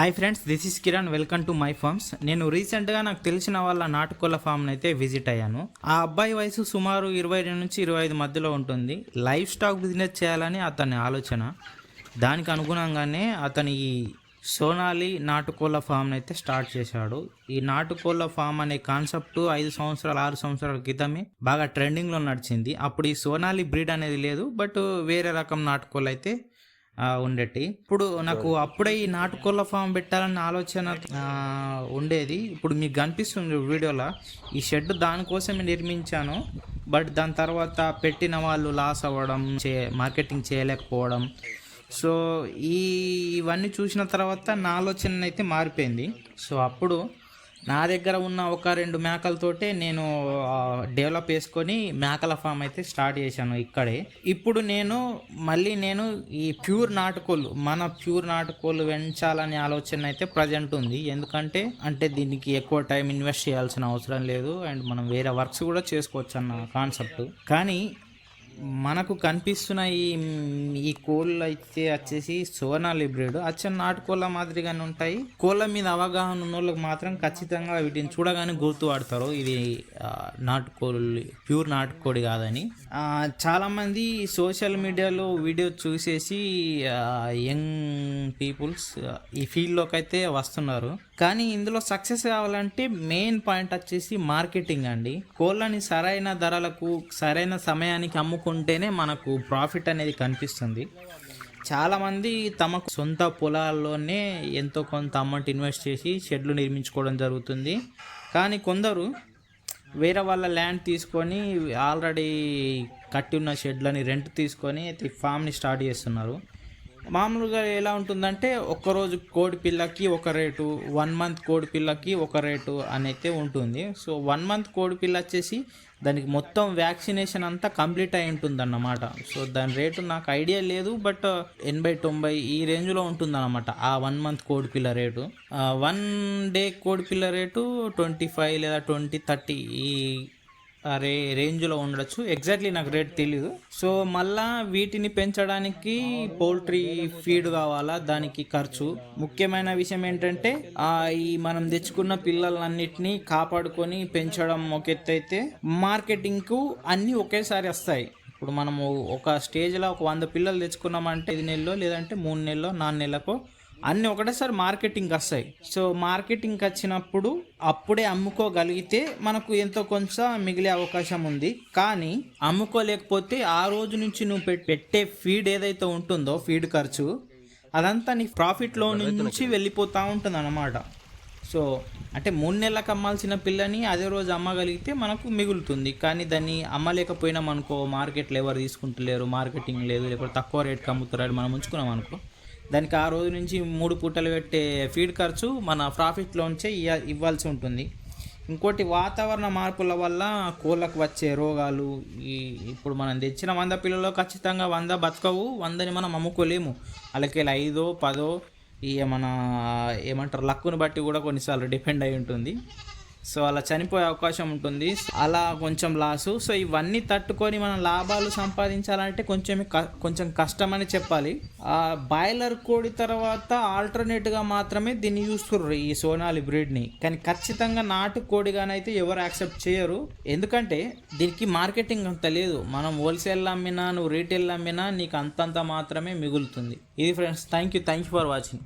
Hi friends this is Kiran welcome to my farms నేను రీసెంట్గా నాకు తెలిసిన వాళ్ళ నాటుకోళ్ళ ఫామ్ని అయితే విజిట్ అయ్యాను. ఆ అబ్బాయి వయసు సుమారు ఇరవై రెండు నుంచి ఇరవై ఐదు మధ్యలో ఉంటుంది. లైఫ్ స్టాక్ బిజినెస్ చేయాలని అతని ఆలోచన. దానికి అనుగుణంగానే అతని ఈ సోనాలి నాటుకోళ్ళ ఫామ్ని అయితే స్టార్ట్ చేశాడు. ఈ నాటుకోళ్ళ ఫామ్ అనే కాన్సెప్ట్ ఐదు సంవత్సరాలు ఆరు సంవత్సరాల క్రితమే బాగా ట్రెండింగ్లో నడిచింది. అప్పుడు ఈ సోనాలి బ్రీడ్ అనేది లేదు బట్ వేరే రకం నాటుకోళ్ళు అయితే ఉండేటి. ఇప్పుడు నాకు అప్పుడే ఈ నాటుకోళ్ళ ఫామ్ పెట్టాలన్న ఆలోచన ఉండేది. ఇప్పుడు మీకు కనిపిస్తుంది వీడియోలో ఈ షెడ్ దానికోసమే నిర్మించాను. బట్ దాని తర్వాత పెట్టిన వాళ్ళు లాస్ అవ్వడం చే మార్కెటింగ్ చేయలేకపోవడం. సో ఈ ఇవన్నీ చూసిన తర్వాత నా ఆలోచన అయితే మారిపోయింది. సో అప్పుడు నా దగ్గర ఉన్న ఒక రెండు మేకలతోటే నేను డెవలప్ చేసుకొని మేకల ఫామ్ అయితే స్టార్ట్ చేశాను ఇక్కడే. ఇప్పుడు నేను మళ్ళీ నేను ఈ ప్యూర్ నాటుకోళ్ళు మన ప్యూర్ నాటుకోళ్ళు పెంచాలనే ఆలోచన అయితే ప్రజెంట్ ఉంది. ఎందుకంటే అంటే దీనికి ఎక్కువ టైం ఇన్వెస్ట్ చేయాల్సిన అవసరం లేదు. అండ్ మనం వేరే వర్క్స్ కూడా చేసుకోవచ్చు అన్న కాన్సెప్ట్. కానీ మనకు కనిపిస్తున్న ఈ ఈ కోళ్ళు అయితే వచ్చేసి సోనాలి బ్రీడ్ అచ్చ నాటుకోళ్ళ మాదిరిగానే ఉంటాయి. కోళ్ళ మీద అవగాహన ఉన్న వాళ్ళకి మాత్రం ఖచ్చితంగా వీటిని చూడగానే గుర్తుపడతారు ఇది ఆ, నాటుకోళ్ళు ప్యూర్ నాటుకోడి కాదని. చాలామంది సోషల్ మీడియాలో వీడియో చూసేసి యంగ్ పీపుల్స్ ఈ ఫీల్డ్లోకి అయితే వస్తున్నారు. కానీ ఇందులో సక్సెస్ కావాలంటే మెయిన్ పాయింట్ వచ్చేసి మార్కెటింగ్ అండి. కోళ్ళని సరైన ధరలకు సరైన సమయానికి అమ్ముకుంటేనే మనకు ప్రాఫిట్ అనేది కనిపిస్తుంది. చాలామంది తమ సొంత పొలాల్లోనే ఎంతో కొంత అమౌంట్ ఇన్వెస్ట్ చేసి షెడ్లు నిర్మించుకోవడం జరుగుతుంది. కానీ కొందరు వేరే వాళ్ళ ల్యాండ్ తీసుకొని ఆల్రెడీ కట్టి ఉన్న షెడ్లని రెంట్ తీసుకొని ఫామ్ని స్టార్ట్ చేస్తున్నారు. మామూలుగా ఎలా ఉంటుందంటే ఒక్కరోజు కోడి పిల్లకి ఒక రేటు వన్ మంత్ కోడి పిల్లకి ఒక రేటు అని అయితే ఉంటుంది. సో వన్ మంత్ కోడి పిల్ల వచ్చేసి దానికి మొత్తం వ్యాక్సినేషన్ అంతా కంప్లీట్ అయి ఉంటుంది అన్నమాట సో దాని రేటు నాకు ఐడియా లేదు బట్ ఎనభై తొంభై ఈ రేంజ్లో ఉంటుంది అన్నమాట ఆ వన్ మంత్ కోడి పిల్ల రేటు. వన్ డే కోడి పిల్ల రేటు ట్వంటీ ఫైవ్ లేదా ట్వంటీ థర్టీ ఈ రే రేంజ్లో ఉండొచ్చు. ఎగ్జాక్ట్లీ నాకు రేట్ తెలియదు సో మళ్ళా వీటిని పెంచడానికి పౌల్ట్రీ ఫీడ్ కావాలా? దానికి ఖర్చు. ముఖ్యమైన విషయం ఏంటంటే ఆ ఈ మనం తెచ్చుకున్న పిల్లలన్నిటినీ కాపాడుకొని పెంచడం ఒక ఎత్తు అయితే మార్కెటింగ్కు అన్నీ ఒకేసారి వస్తాయి. ఇప్పుడు మనము ఒక స్టేజ్లో ఒక వంద పిల్లలు తెచ్చుకున్నామంటే ఐదు నెలలో లేదంటే మూడు నెలలో నాలుగు నెలలకు అన్నీ ఒకటేసారి మార్కెటింగ్ వస్తాయి. సో మార్కెటింగ్ వచ్చినప్పుడు అప్పుడే అమ్ముకోగలిగితే మనకు ఎంతో కొంచెం మిగిలే అవకాశం ఉంది. కానీ అమ్ముకోలేకపోతే ఆ రోజు నుంచి నువ్వు పెట్- పెట్టే ఫీడ్ ఏదైతే ఉంటుందో ఫీడ్ ఖర్చు అదంతా నీ ప్రాఫిట్లో నుంచి వెళ్ళిపోతూ ఉంటుంది అన్నమాట సో అంటే మూడు నెలలకు అమ్మాల్సిన పిల్లని అదే రోజు అమ్మగలిగితే మనకు మిగులుతుంది. కానీ దాన్ని అమ్మలేకపోయినాం అనుకో మార్కెట్లో ఎవరు తీసుకుంటలేరు మార్కెటింగ్ లేదు లేకపోతే తక్కువ రేట్కి అమ్ముతారు మనం ఉంచుకున్నాం అనుకో దానికి ఆ రోజు నుంచి మూడు పూటలు పెట్టే ఫీడ్ ఖర్చు మన ప్రాఫిట్లోంచే ఇయ్య ఇవ్వాల్సి ఉంటుంది. ఇంకోటి వాతావరణ మార్పుల వల్ల కోళ్ళకు వచ్చే రోగాలు ఈ ఇప్పుడు మనం తెచ్చిన వంద పిల్లల్లో ఖచ్చితంగా వంద బతకవు వందని మనం అమ్ముకోలేము. అలాగే ఐదో పదో ఈ మన ఏమంటారు లక్కును బట్టి కూడా కొన్నిసార్లు డిపెండ్ అయి ఉంటుంది. సో అలా చనిపోయే అవకాశం ఉంటుంది. అలా కొంచెం లాసు. సో ఇవన్నీ తట్టుకొని మనం లాభాలు సంపాదించాలంటే కొంచెం క- కొంచెం కష్టం అని చెప్పాలి. ఆ బాయిలర్ కోడి తర్వాత ఆల్టర్నేట్గా మాత్రమే దీన్ని చూస్తుర్రు ఈ సోనాలి బ్రీడ్ని. కానీ ఖచ్చితంగా నాటు కోడిగానైతే ఎవరు యాక్సెప్ట్ చేయరు. ఎందుకంటే దీనికి మార్కెటింగ్ అంత లేదు. మనం హోల్సేల్ అమ్మినా నువ్వు రీటైల్ అమ్మినా నీకు అంతంత మాత్రమే మిగులుతుంది. ఇది friends thank you thank you for watching.